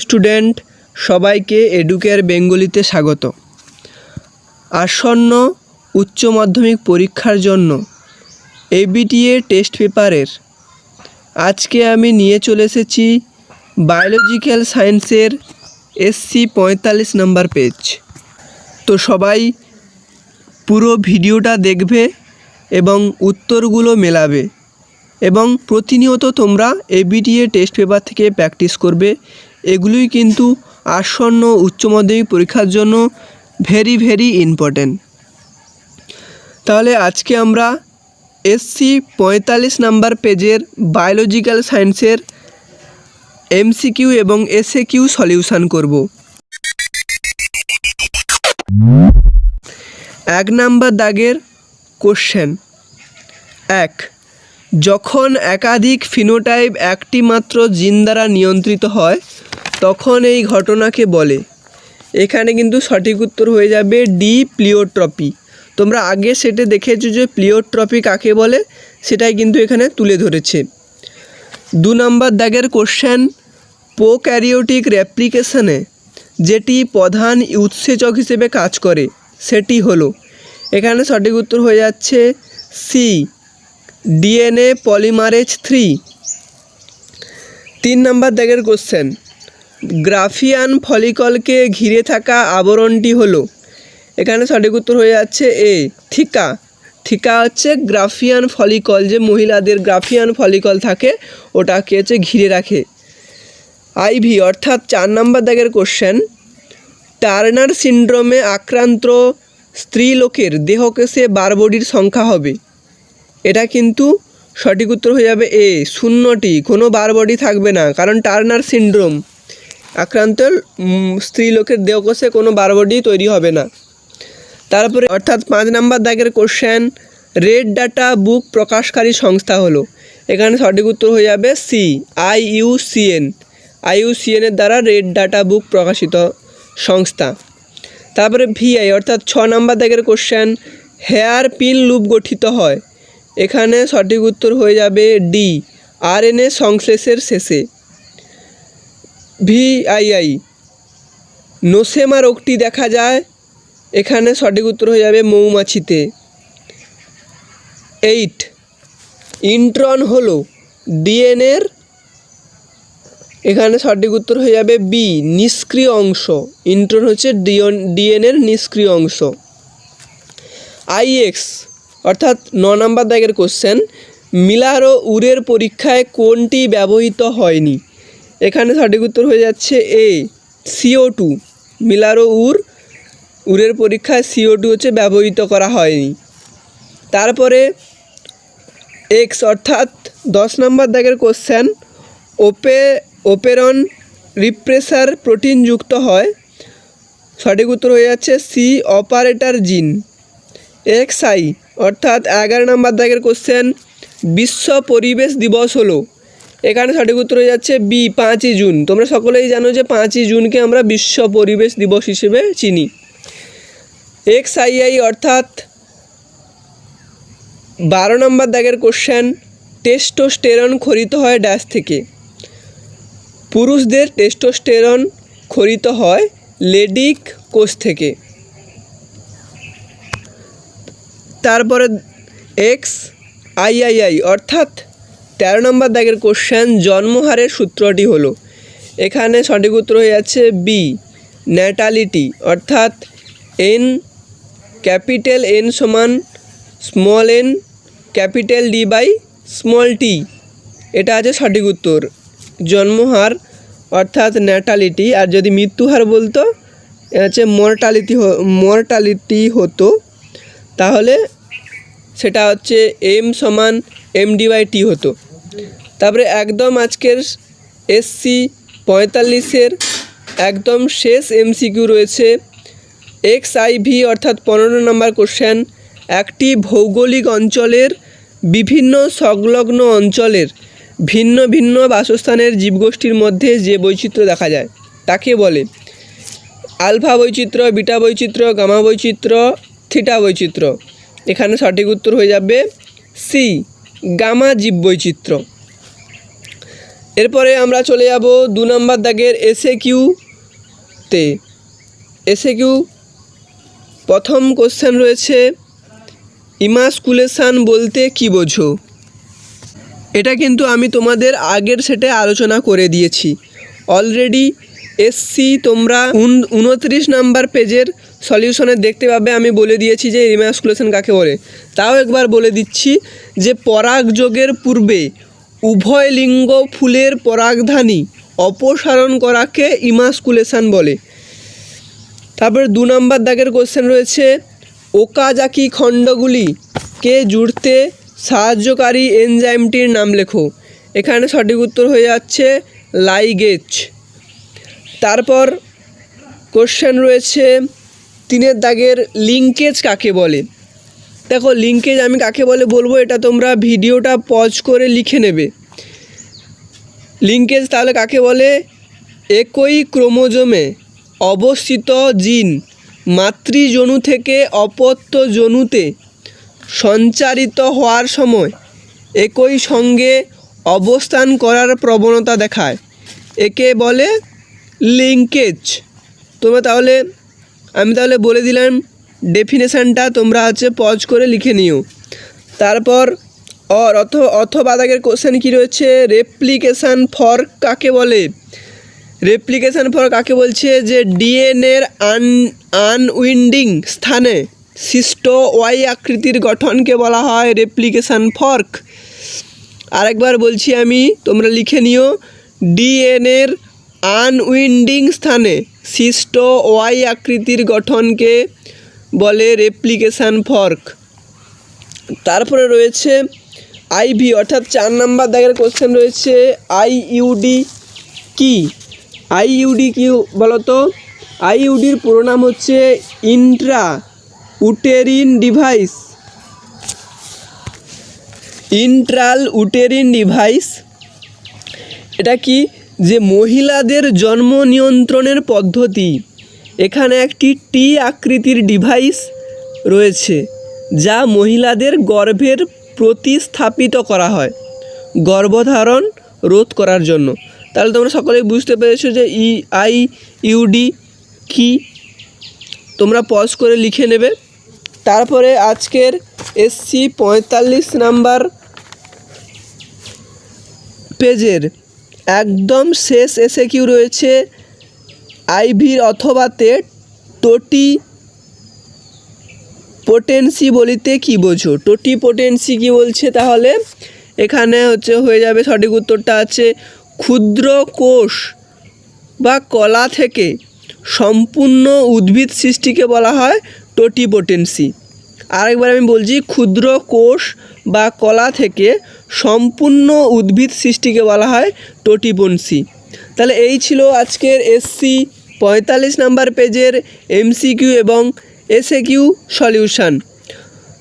Student সবাইকে educare বেঙ্গলিতে স্বাগত। আসন্ন উচ্চ মাধ্যমিক পরীক্ষার জন্য এবিটিএ টেস্ট পেপারের আজকে আমি নিয়ে চলে এসেছি বায়োলজিক্যাল সায়েন্সের এসসি পঁয়তাল্লিশ নাম্বার পেজ তো সবাই পুরো ভিডিওটা দেখবে এবং উত্তরগুলো মেলাবে এবং প্রতিনিয়ত তোমরা এবিটিএ টেস্ট পেপার থেকে প্র্যাকটিস করবে এগুলোই কিন্তু আসন্ন উচ্চ মাধ্যমিক পরীক্ষার জন্য ভেরি ভেরি ইম্পর্ট্যান্ট তাহলে আজকে আমরা এসসি পঁয়তাল্লিশ নাম্বার পেজের বায়োলজিক্যাল সায়েন্সের এমসিকিউ এবং এসএ কিউ সলিউশন করব। এক নাম্বার দাগের কোশ্চেন এক যখন একাধিক ফিনোটাইপ একটি মাত্র জিন দ্বারা নিয়ন্ত্রিত হয়, তখন এই ঘটনাকে বলে। এখানে কিন্তু সঠিক উত্তর হয়ে যাবে ডি প্লিওট্রপি তোমরা আগে সেটে দেখেছ যে প্লিওট্রপি কাকে বলে? সেটাই কিন্তু এখানে তুলে ধরেছে। দু নম্বর দাগের কোশ্চেন প্রোক্যারিওটিক রেপ্লিকেশনে যেটি প্রধান উৎসেচক হিসেবে কাজ করে, সেটি হলো। এখানে সঠিক উত্তর হয়ে যাচ্ছে সি ডিএনএ পলিমারেজ থ্রি। তিন নম্বর দাগের কোশ্চেন গ্রাফিয়ান ফলিকলকে ঘিরে থাকা আবরণটি হলো। এখানে সঠিক উত্তর হয়ে যাচ্ছে এ, থিকা। থিকা হচ্ছে গ্রাফিয়ান ফলিকল, যে মহিলাদের গ্রাফিয়ান ফলিকল থাকে, ওটাকে হচ্ছে ঘিরে রাখে। আইভি অর্থাৎ চার নম্বর দাগের কোশ্চেন টার্নার সিন্ড্রোমে আক্রান্ত স্ত্রীলোকের দেহকেশে বারবডির সংখ্যা হবে। এটা কিন্তু সঠিক উত্তর হয়ে যাবে এ শূন্যটি কোনো বারবডি থাকবে না কারণ টার্নার সিন্ড্রোম আক্রান্ত উম, স্ত্রীলোকের দেহকোষে কোনো বারবডি তৈরি হবে না। তারপরে অর্থাৎ পাঁচ নাম্বার দাগের কোশ্চেন রেড ডাটা বুক প্রকাশকারী সংস্থা হলো। এখানে সঠিক উত্তর হয়ে যাবে C I U C N I U C এনের দ্বারা রেড ডাটা বুক প্রকাশিত সংস্থা। তারপরে ভিআই অর্থাৎ ছ নাম্বার দাগের কোশ্চেন হেয়ার পিন লুপ গঠিত হয়। এখানে সঠিক উত্তর হয়ে যাবে ডি আর আরএনএ সংশ্লেষের শেষে। ভিআইআই নোসেমা রোগটি দেখা যায়, এখানে সঠিক উত্তর হয়ে যাবে মৌমাছিতে। এইট ইন্ট্রন হলো ডিএনএর এখানে সঠিক উত্তর হয়ে যাবে বি নিষ্ক্রিয় অংশ। ইন্ট্রন হচ্ছে ডিওন ডিএনএর নিষ্ক্রিয় অংশ। আইএক্স অর্থাৎ ন নম্বর দাগের কোশ্চেন মিলার ও উরের পরীক্ষায় কোনটি ব্যবহৃত হয়নি? এখানে সঠিক উত্তর হয়ে যাচ্ছে এ সিও টু মিলার ও উর, উরের পরীক্ষায় সিও টু হচ্ছে ব্যবহৃত করা হয়নি। তারপরে এক্স অর্থাৎ দশ নম্বর দাগের কোশ্চেন ওপে, ওপেরন রিপ্রেসার প্রোটিন যুক্ত হয়। সঠিক উত্তর হয়ে যাচ্ছে C operator gene. X I অর্থাৎ এগারো নম্বর দাগের কোশ্চেন বিশ্ব পরিবেশ দিবস হলো। এখানে সঠিক উত্তর হয়ে যাচ্ছে বি, পাঁচই জুন। তোমরা সকলেই জানো যে পাঁচই জুনকে আমরা বিশ্ব পরিবেশ দিবস হিসেবে চিনি। এক্স আই আই অর্থাৎ বারো নম্বর দাগের কোশ্চেন টেস্টোস্টেরন খরিত হয় ড্যাশ থেকে। পুরুষদের টেস্টোস্টেরন খরিত হয় লেডিক কোষ থেকে। তারপরে এক্স আইআইআই অর্থাৎ তেরো নম্বর দাগের কোশ্চেন জন্মহারের সূত্রটি হলো। এখানে সঠিক উত্তর হয়ে যাচ্ছে বি ন্যাটালিটি অর্থাৎ এন ক্যাপিটাল এন সমান small N capital D by small T এটা আছে সঠিক উত্তর। জন্মহার অর্থাৎ ন্যাটালিটি আর যদি মৃত্যুহার বলতো হচ্ছে মর্টালিটি মর্টালিটি হতো। তাহলে সেটা হচ্ছে এম সমান এম ডি বাই টি হতো। তারপরে একদম আজকের এসসি পঁয়তাল্লিশের একদম শেষ এমসিকিউ রয়েছে। এক্স আই ভি অর্থাৎ পনেরো নম্বর কোশ্চেন একটি ভৌগোলিক অঞ্চলের বিভিন্ন সংলগ্ন অঞ্চলের ভিন্ন ভিন্ন বাসস্থানের জীবগোষ্ঠীর মধ্যে যে বৈচিত্র্য দেখা যায়, তাকে বলে আলফা বৈচিত্র্য, বিটা বৈচিত্র্য, গামা বৈচিত্র্য থিটা বৈচিত্র্য। এখানে সঠিক উত্তর হয়ে যাবে সি, গামা জীব বৈচিত্র্য। এরপরে আমরা চলে যাব দু নম্বর দাগের এসে কিউতে এসে কিউ প্রথম কোশ্চেন রয়েছে, ইমাসকুলেশান বলতে কি বোঝো? এটা কিন্তু আমি তোমাদের আগের সেটে আলোচনা করে দিয়েছি। অলরেডি এসসি তোমরা উন উনত্রিশ নাম্বার পেজের সলিউশনে দেখতে পাবে, আমি বলে দিয়েছি যে ইমাসকুলেশন কাকে বলে। তাও একবার বলে দিচ্ছি যে পরাগযোগের পূর্বে উভয় লিঙ্গ ফুলের পরাগধানী অপসারণ করাকে ইমাসকুলেশন বলে। তারপরে দু নম্বর দাগের কোশ্চেন রয়েছে, ওকাজাকি খণ্ডগুলিকে জুড়তে সাহায্যকারী এনজাইমটির নাম লেখো? এখানে সঠিক উত্তর হয়ে যাচ্ছে লাইগেজ তারপর কোশ্চেন রয়েছে তিনের দাগের লিঙ্কেজ কাকে বলে? দেখো লিঙ্কেজ আমি কাকে বলে বলব, এটা তোমরা ভিডিওটা পজ করে লিখে নেবে। লিঙ্কেজ তাহলে কাকে বলে? একই ক্রোমোজোমে অবস্থিত জিন মাতৃজনু থেকে অপত্য জনুতে সঞ্চারিত হওয়ার সময় একই সঙ্গে অবস্থান করার প্রবণতা দেখায়। একে বলে লিঙ্কেজ তোমরা তাহলে আমি তাহলে বলে দিলাম ডেফিনেশানটা তোমরা হচ্ছে পজ করে লিখে নিও। তারপর অর অথ অথবা দাগের কোশ্চেন কী রয়েছে? রেপ্লিকেশান ফর কাকে বলে? রেপ্লিকেশান ফর কাকে বলছে? যে ডিএনএর আন আনউইন্ডিং স্থানে সৃষ্ট ওয়াই আকৃতির গঠনকে বলা হয় রেপ্লিকেশান ফর্ক আরেকবার বলছি আমি, তোমরা লিখে নিও ডিএনএর আনউইন্ডিং স্থানে সৃষ্ট ওয়াই আকৃতির গঠনকে বলে রেপ্লিকেশান ফর্ক। তারপরে রয়েছে আইভি, অর্থাৎ চার নাম্বার দাগের কোশ্চেন রয়েছে, আইইউডি কি? আইইউডি কি বলতো? আইইউডির পুরো নাম হচ্ছে intra uterine device. Intra uterine device. এটা কি? যে মহিলাদের জন্ম নিয়ন্ত্রণের পদ্ধতি, এখানে একটি টি আকৃতির ডিভাইস রয়েছে, যা মহিলাদের গর্ভের প্রতিস্থাপিত করা হয়, গর্ভধারণ রোধ করার জন্য। তাহলে তোমরা সকলেই বুঝতে পেরেছ যে ই আই ইউডি কি? তোমরা পজ করে লিখে নেবে। তারপরে আজকের এসসি পঁয়তাল্লিশ নাম্বার পেজের একদম শেষ এসে কিউ রয়েছে আইভির অথবাতে টোটি পোটেন্সি বলিতে কি বোঝো? টোটি পোটেন্সি কি বলছে তাহলে? এখানে হচ্ছে হয়ে যাবে সঠিক উত্তরটা আছে ক্ষুদ্র কোষ বা কলা থেকে সম্পূর্ণ উদ্ভিদ সৃষ্টিকে বলা হয় টোটি টোটিপোটেন্সি আরেকবার আমি বলছি, ক্ষুদ্র কোষ বা কলা থেকে সম্পূর্ণ উদ্ভিদ সৃষ্টিকে বলা হয় টোটিপন্সি তাহলে এই ছিল আজকের এসসি পঁয়তাল্লিশ নাম্বার পেজের এমসিকিউ এবং এসএকিউ সলিউশন।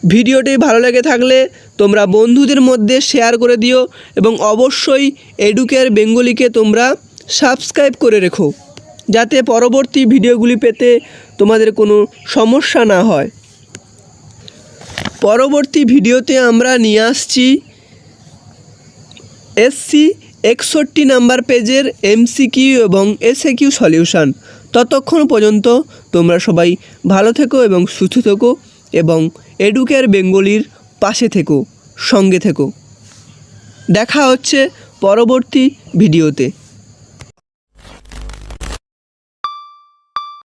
ভিডিওটি ভালো লেগে থাকলে তোমরা বন্ধুদের মধ্যে শেয়ার করে দিও এবং অবশ্যই এডুকেয়ার বেঙ্গলিকে তোমরা সাবস্ক্রাইব করে রেখো, যাতে পরবর্তী ভিডিওগুলি পেতে তোমাদের কোনো সমস্যা না হয়। পরবর্তী ভিডিওতে আমরা নিয়ে আসছি এসসি একষট্টি নাম্বার পেজের এমসিকিউ এবং এসএকিউ সলিউশন। ততক্ষণ পর্যন্ত তোমরা সবাই ভালো থেকো এবং সুস্থ থেকো এবং এডুকেয়ার বেঙ্গলির পাশে থেকো, সঙ্গে থেকো। দেখা হচ্ছে পরবর্তী ভিডিওতে।